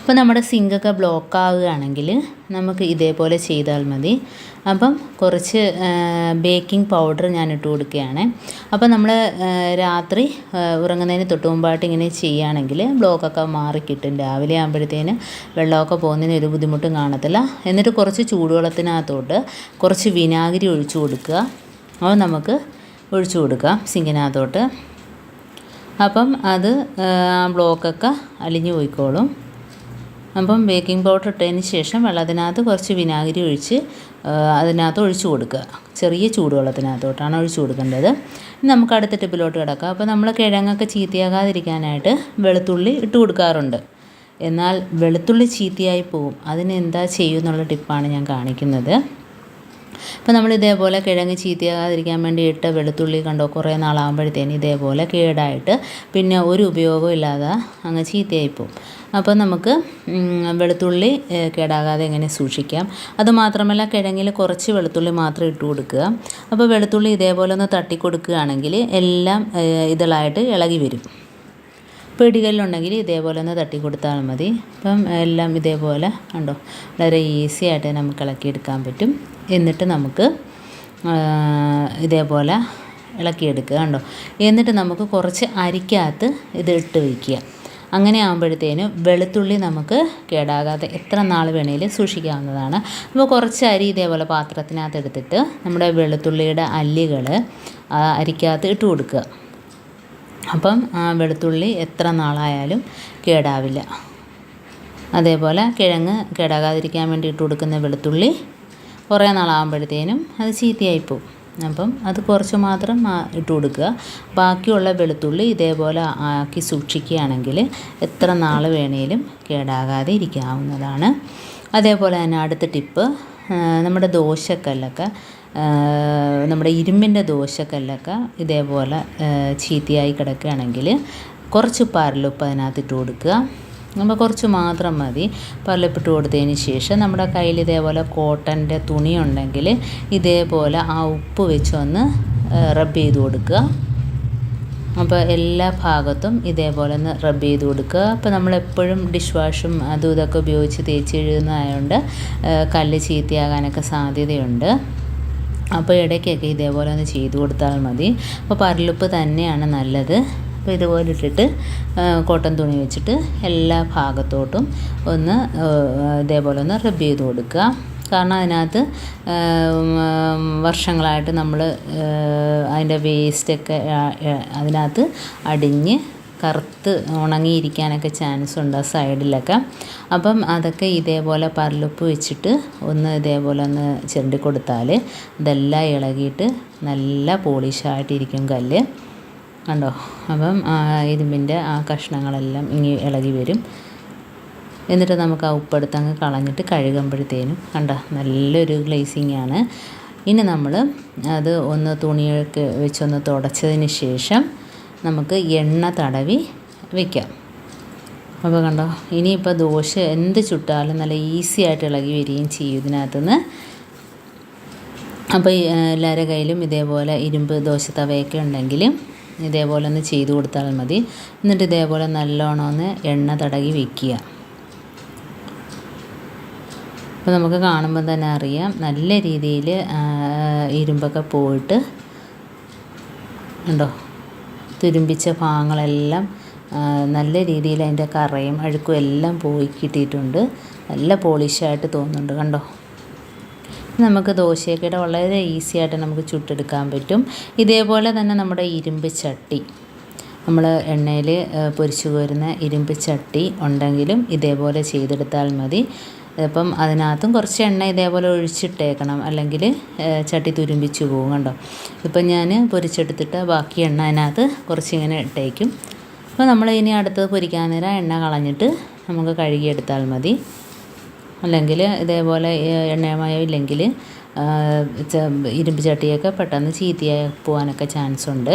അപ്പോൾ നമ്മുടെ സിങ്കൊക്കെ ബ്ലോക്ക് ആവുകയാണെങ്കിൽ നമുക്ക് ഇതേപോലെ ചെയ്താൽ മതി. അപ്പം കുറച്ച് ബേക്കിംഗ് പൗഡർ ഞാൻ ഇട്ട് കൊടുക്കുകയാണ്. അപ്പോൾ നമ്മൾ രാത്രി ഉറങ്ങുന്നതിന് തൊട്ട് മുമ്പായിട്ട് ഇങ്ങനെ ചെയ്യുകയാണെങ്കിൽ ബ്ലോക്കൊക്കെ മാറി കിട്ടും. രാവിലെ ആകുമ്പോഴത്തേന് വെള്ളമൊക്കെ പോകുന്നതിന് ഒരു ബുദ്ധിമുട്ടും കാണത്തില്ല. എന്നിട്ട് കുറച്ച് ചൂടുവെള്ളത്തിനകത്തോട്ട് കുറച്ച് വിനാഗിരി ഒഴിച്ചു കൊടുക്കുക. അത് നമുക്ക് ഒഴിച്ചു കൊടുക്കാം സിങ്കിനകത്തോട്ട്. അപ്പം അത് ബ്ലോക്കൊക്കെ അലിഞ്ഞു പോയിക്കോളും. അപ്പം ബേക്കിംഗ് പൗഡർ ഇട്ടതിന് ശേഷം വെള്ളത്തിനകത്ത് കുറച്ച് വിനാഗിരി ഒഴിച്ച് അതിനകത്ത് ഒഴിച്ച് കൊടുക്കുക. ചെറിയ ചൂടുവെള്ളത്തിനകത്തോട്ടാണ് ഒഴിച്ച് കൊടുക്കേണ്ടത്. നമുക്ക് അടുത്ത ടിപ്പിലോട്ട് കിടക്കാം. അപ്പോൾ നമ്മൾ കിഴങ്ങൊക്കെ ചീത്തയാകാതിരിക്കാനായിട്ട് വെളുത്തുള്ളി ഇട്ട് കൊടുക്കാറുണ്ട്. എന്നാൽ വെളുത്തുള്ളി ചീത്തയായി പോകും അതിനെന്താ ചെയ്യുമെന്നുള്ള ടിപ്പാണ് ഞാൻ കാണിക്കുന്നത്. അപ്പോൾ നമ്മൾ ഇതേപോലെ കിഴങ്ങ് ചീത്തയാകാതിരിക്കാൻ വേണ്ടി ഇട്ട വെളുത്തുള്ളി കണ്ടോ കുറേ നാളാകുമ്പോഴത്തേന് ഇതേപോലെ കേടായിട്ട് പിന്നെ ഒരു ഉപയോഗവും ഇല്ലാതെ അങ്ങ് ചീത്തയായിപ്പോവും. അപ്പോൾ നമുക്ക് വെളുത്തുള്ളി കേടാകാതെ എങ്ങനെ സൂക്ഷിക്കാം? അതുമാത്രമല്ല കിഴങ്ങിൽ കുറച്ച് വെളുത്തുള്ളി മാത്രം ഇട്ട് കൊടുക്കുക. അപ്പോൾ വെളുത്തുള്ളി ഇതേപോലെ ഒന്ന് തട്ടി കൊടുക്കുകയാണെങ്കിൽ എല്ലാം ഇതളായിട്ട് ഇളകി വരും. പിടികല്ലുണ്ടെങ്കിൽ ഇതേപോലെ ഒന്ന് തട്ടി കൊടുത്താൽ മതി. അപ്പം എല്ലാം ഇതേപോലെ ഉണ്ടോ വളരെ ഈസി ആയിട്ട് നമുക്ക് ഇളക്കിയെടുക്കാൻ പറ്റും. എന്നിട്ട് നമുക്ക് ഇതേപോലെ ഇളക്കിയെടുക്കുക കണ്ടോ? എന്നിട്ട് നമുക്ക് കുറച്ച് അരിക്കകത്ത് ഇത് ഇട്ട് വയ്ക്കുക. അങ്ങനെ ആകുമ്പോഴത്തേനും വെളുത്തുള്ളി നമുക്ക് കേടാകാതെ എത്ര നാൾ വേണേലും സൂക്ഷിക്കാവുന്നതാണ്. അപ്പോൾ കുറച്ച് അരി ഇതേപോലെ പാത്രത്തിനകത്ത് എടുത്തിട്ട് നമ്മുടെ വെളുത്തുള്ളിയുടെ അല്ലികൾ അരിക്കകത്ത് ഇട്ട് കൊടുക്കുക. അപ്പം വെളുത്തുള്ളി എത്ര നാളായാലും കേടാവില്ല. അതേപോലെ കിഴങ്ങ് കേടാകാതിരിക്കാൻ വേണ്ടി ഇട്ട് കൊടുക്കുന്ന വെളുത്തുള്ളി കുറേ നാളാകുമ്പോഴത്തേനും അത് ചീത്തയായിപ്പോവും അപ്പം അത് കുറച്ച് മാത്രം ഇട്ട് കൊടുക്കുക. ബാക്കിയുള്ള വെളുത്തുള്ളി ഇതേപോലെ ആക്കി സൂക്ഷിക്കുകയാണെങ്കിൽ എത്ര നാൾ വേണേലും കേടാകാതെ ഇരിക്കാവുന്നതാണ്. അതേപോലെ തന്നെ അടുത്ത ടിപ്പ് നമ്മുടെ ദോശക്കല്ലൊക്കെ നമ്മുടെ ഇരുമ്പിന്റെ ദോശക്കല്ലൊക്കെ ഇതേപോലെ ചീത്തയായി കിടക്കുകയാണെങ്കിൽ കുറച്ച് പാരലുപ്പ് അതിനകത്ത് ഇട്ട് കൊടുക്കുക. നമ്മൾ കുറച്ച് മാത്രം മതി. പല്ലപ്പിട്ട് കൊടുത്തതിന് ശേഷം നമ്മുടെ കയ്യിൽ ഇതേപോലെ കോട്ടന്റെ തുണി ഉണ്ടെങ്കിൽ ഇതേപോലെ ആ ഉപ്പ് വെച്ചൊന്ന് റബ്ബ് ചെയ്ത് കൊടുക്കുക. അപ്പോൾ എല്ലാ ഭാഗത്തും ഇതേപോലെ ഒന്ന് റബ്ബ് ചെയ്ത് കൊടുക്കുക. അപ്പോൾ നമ്മളെപ്പോഴും ഡിഷ് വാഷും അതും ഇതൊക്കെ ഉപയോഗിച്ച് തേച്ച് എഴുതുന്നതായതുകൊണ്ട് കല്ല് ചീത്തയാകാനൊക്കെ സാധ്യതയുണ്ട്. അപ്പോൾ ഇടയ്ക്കൊക്കെ ഇതേപോലെ ഒന്ന് ചെയ്തു കൊടുത്താൽ മതി. അപ്പോൾ പരലുപ്പ് തന്നെയാണ് നല്ലത്. അപ്പോൾ ഇതുപോലെ ഇട്ടിട്ട് കോട്ടൺ തുണി വെച്ചിട്ട് എല്ലാ ഭാഗത്തോട്ടും ഒന്ന് ഇതേപോലെ ഒന്ന് റബ്ബ് ചെയ്ത് കൊടുക്കുക. കാരണം അതിനകത്ത് വർഷങ്ങളായിട്ട് നമ്മൾ അതിന്റെ വേസ്റ്റൊക്കെ അതിനകത്ത് അടിഞ്ഞ് കറുത്ത് ഉണങ്ങിയിരിക്കാനൊക്കെ ചാൻസ് ഉണ്ട് ആ സൈഡിലൊക്കെ. അപ്പം അതൊക്കെ ഇതേപോലെ പരലുപ്പ് വെച്ചിട്ട് ഒന്ന് ഇതേപോലെ ഒന്ന് ചിരണ്ടി കൊടുത്താൽ ഇതെല്ലാം ഇളകിയിട്ട് നല്ല പോളിഷായിട്ടിരിക്കും കല്ല്. കണ്ടോ? അപ്പം ഇരുമ്പിന്റെ ആ കഷ്ണങ്ങളെല്ലാം ഇങ്ങി ഇളകി വരും. എന്നിട്ട് നമുക്ക് ആ ഉപ്പെടുത്ത് അങ്ങ് കളഞ്ഞിട്ട് കഴുകുമ്പോഴത്തേനും കണ്ട? നല്ലൊരു ഗ്ലേസിങ് ആണ് ഇനി നമ്മൾ അത് ഒന്ന് തുണിയൊക്കെ വെച്ചൊന്ന് തുടച്ചതിന് ശേഷം നമുക്ക് എണ്ണ തടവി വയ്ക്കാം അപ്പോൾ കണ്ടോ ഇനിയിപ്പോൾ ദോശ എന്ത് ചുട്ടാലും നല്ല ഈസി ആയിട്ട് ഇളകി വരികയും ചെയ്യും ഇതിനകത്തുനിന്ന്. അപ്പോൾ എല്ലാവരുടെ കയ്യിലും ഇതേപോലെ ഇരുമ്പ് ദോശ തവയൊക്കെ ഉണ്ടെങ്കിൽ ഇതേപോലെ ഒന്ന് ചെയ്തു കൊടുത്താൽ മതി. എന്നിട്ട് ഇതേപോലെ നല്ലോണം ഒന്ന് എണ്ണ തടകി വയ്ക്കുക അപ്പോൾ നമുക്ക് കാണുമ്പോൾ തന്നെ അറിയാം നല്ല രീതിയിൽ ഇരുമ്പൊക്കെ പോയിട്ട് ഉണ്ടോ? തുരുമ്പിച്ച ഭാഗങ്ങളെല്ലാം നല്ല രീതിയിൽ അതിന്റെ കറയും അഴുക്കും എല്ലാം പോയി കിട്ടിയിട്ടുണ്ട്. നല്ല പോളിഷായിട്ട് തോന്നുന്നുണ്ട് കണ്ടോ? നമുക്ക് ദോശയൊക്കെ വളരെ ഈസി ആയിട്ട് നമുക്ക് ചുട്ടെടുക്കാൻ പറ്റും. ഇതേപോലെ തന്നെ നമ്മുടെ ഇരുമ്പ് ചട്ടി. നമ്മൾ എണ്ണയിൽ പൊരിച്ചു കോരുന്ന ഇരുമ്പ് ചട്ടി ഉണ്ടെങ്കിലും ഇതേപോലെ ചെയ്തെടുത്താൽ മതി. അപ്പം അതിനകത്തും കുറച്ച് എണ്ണ ഇതേപോലെ ഒഴിച്ചിട്ടേക്കണം. അല്ലെങ്കിൽ ചട്ടി തുരുമ്പിച്ച് പോകും കണ്ടോ? ഇപ്പം ഞാൻ പൊരിച്ചെടുത്തിട്ട് ബാക്കി എണ്ണ അതിനകത്ത് കുറച്ച് ഇങ്ങനെ ഇട്ടേക്കും. അപ്പോൾ നമ്മൾ ഇനി അടുത്തത് പൊരിക്കാൻ നേരം എണ്ണ കളഞ്ഞിട്ട് നമുക്ക് കഴുകിയെടുത്താൽ മതി. അല്ലെങ്കിൽ ഇതേപോലെ എണ്ണമയം ഇല്ലെങ്കിൽ ഇരുമ്പ് ചട്ടിയൊക്കെ പെട്ടെന്ന് ചീത്തയായി പോകാനൊക്കെ ചാൻസ് ഉണ്ട്